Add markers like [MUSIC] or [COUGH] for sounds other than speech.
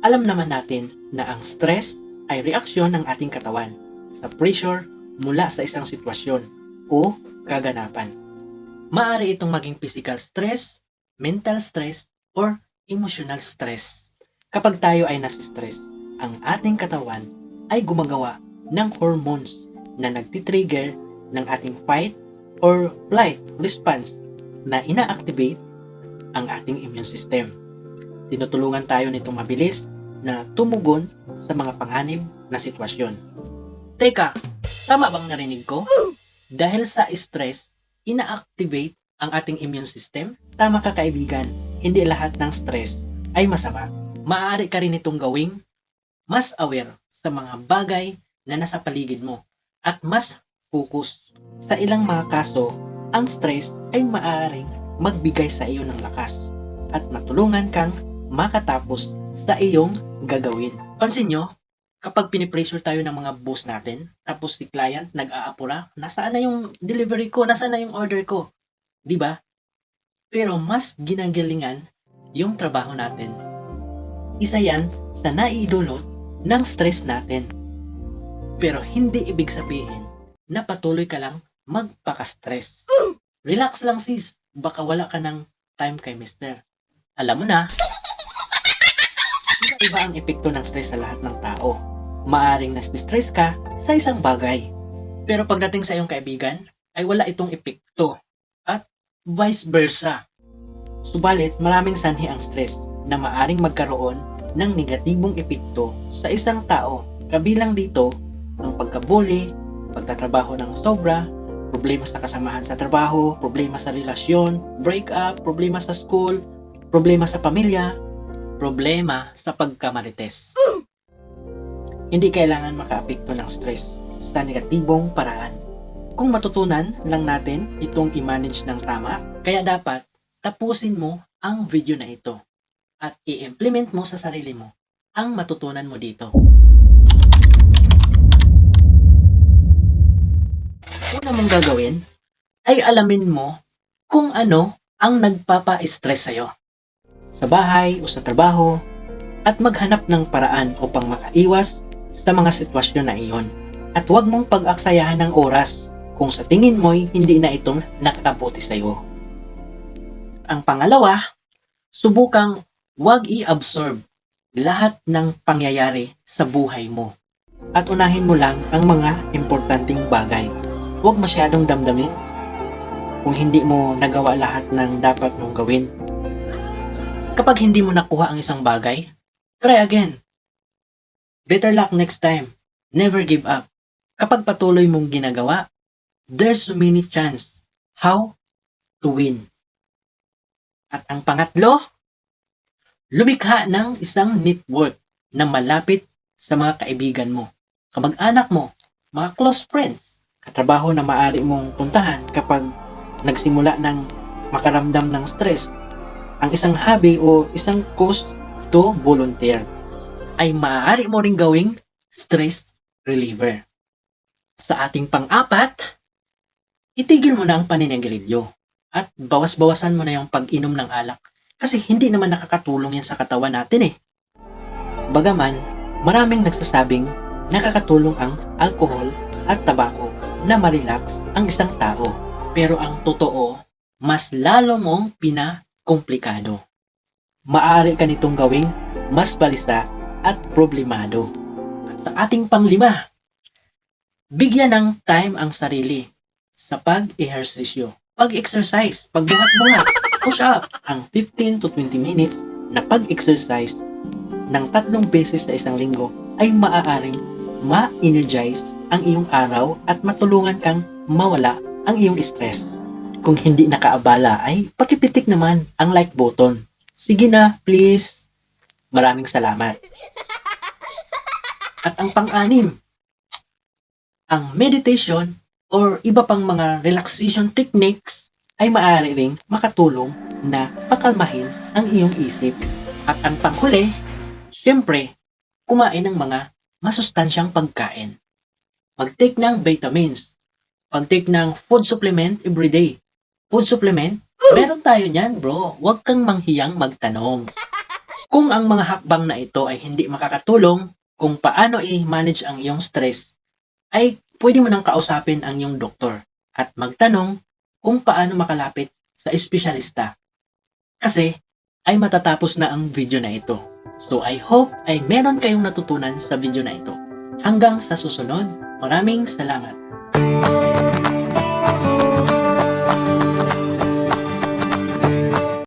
Alam naman natin na ang stress ay reaksyon ng ating katawan sa pressure mula sa isang sitwasyon o kaganapan. Maaari itong maging physical stress, mental stress, or emotional stress. Kapag tayo ay nasi-stress, ang ating katawan ay gumagawa ng hormones na nagtitrigger ng ating fight or flight response na ina-activate ang ating immune system. Tinutulungan tayo nitong mabilis na tumugon sa mga panganib na sitwasyon. Teka, tama bang narinig ko? Dahil sa stress, ina-activate ang ating immune system? Tama ka kaibigan, hindi lahat ng stress ay masama. Maaari ka rin itong gawing mas aware sa mga bagay na nasa paligid mo at mas focus. Sa ilang mga kaso, ang stress ay maaaring magbigay sa iyo ng lakas at matulungan kang makatapos sa iyong gagawin. Pansin nyo, kapag pinipressure tayo ng mga boss natin, tapos si client nag-aapura, nasaan na yung delivery ko, nasaan na yung order ko? Di ba? Pero mas ginagalingan yung trabaho natin. Isa yan sa naiidulot ng stress natin. Pero hindi ibig sabihin na patuloy ka lang magpaka-stress. [GASPS] Relax lang sis, baka wala ka ng time kay mister. Alam mo na, iba ang epekto ng stress sa lahat ng tao. Maaring nas-stress ka sa isang bagay. Pero pagdating sa iyong kaibigan, ay wala itong epekto. At vice versa. Subalit, maraming sanhi ang stress na maaring magkaroon ng negatibong epekto sa isang tao. Kabilang dito, ang pagkabuli, pagtatrabaho ng sobra, problema sa kasamahan sa trabaho, problema sa relasyon, breakup, problema sa school, problema sa pamilya, problema sa pagkamarites. Hindi kailangan makaapekto ng stress sa negatibong paraan. Kung matutunan lang natin itong i-manage ng tama, kaya dapat tapusin mo ang video na ito at i-implement mo sa sarili mo ang matutunan mo dito. Una mong gagawin ay alamin mo kung ano ang nagpapa-stress sa'yo sa bahay o sa trabaho at maghanap ng paraan upang makaiwas sa mga sitwasyon na iyon. At huwag mong pag-aksayahan ng oras kung sa tingin mo'y hindi na itong nakakabuti sa'yo. Ang pangalawa, subukang huwag i-absorb lahat ng pangyayari sa buhay mo. At unahin mo lang ang mga importanteng bagay. Huwag masyadong damdamin kung hindi mo nagawa lahat ng dapat mong gawin Kapag hindi mo nakuha ang isang bagay, try again. Better luck next time. Never give up. Kapag patuloy mong ginagawa, there's so many chance how to win. At ang pangatlo, lumikha ng isang network na malapit sa mga kaibigan mo, kamag-anak mo, mga close friends, katrabaho na maaari mong puntahan kapag nagsimula ng makaramdam ng stress ang isang hobby o isang cause to volunteer ay maaari mo ring gawing stress reliever. Sa ating pang-apat, itigil mo na ang paninagarilyo at bawas-bawasan mo na yung pag-inom ng alak kasi hindi naman nakakatulong yan sa katawan natin eh. Bagaman, maraming nagsasabing nakakatulong ang alcohol at tabako na ma-relax ang isang tao. Pero ang totoo, mas lalo mong pina komplikado. Maaari ka nitong gawing mas balisa at problemado. At sa ating panglima, bigyan ng time ang sarili sa pag-ehersisyo. Pag-exercise, pagbuhat-buhat, push up, ang 15 to 20 minutes na pag-exercise ng tatlong beses sa isang linggo ay maaaring ma-energize ang iyong araw at matulungan kang mawala ang iyong stress. Kung hindi nakaabala ay pakipitik naman ang like button. Sige na, please. Maraming salamat. At ang pang-anim, ang meditation or iba pang mga relaxation techniques ay maaari ring makatulong na pakalmahin ang iyong isip. At ang panghuli, syempre, kumain ng mga masustansyang pagkain. Mag-take ng vitamins. Pag-take ng food supplement everyday food supplement, meron tayo niyan, bro. Huwag kang manghiyang magtanong. [LAUGHS] Kung ang mga hakbang na ito ay hindi makakatulong kung paano i-manage ang iyong stress, ay pwede mo nang kausapin ang iyong doktor at magtanong kung paano makalapit sa espesyalista. Kasi ay matatapos na ang video na ito. So I hope ay meron kayong natutunan sa video na ito. Hanggang sa susunod, maraming salamat.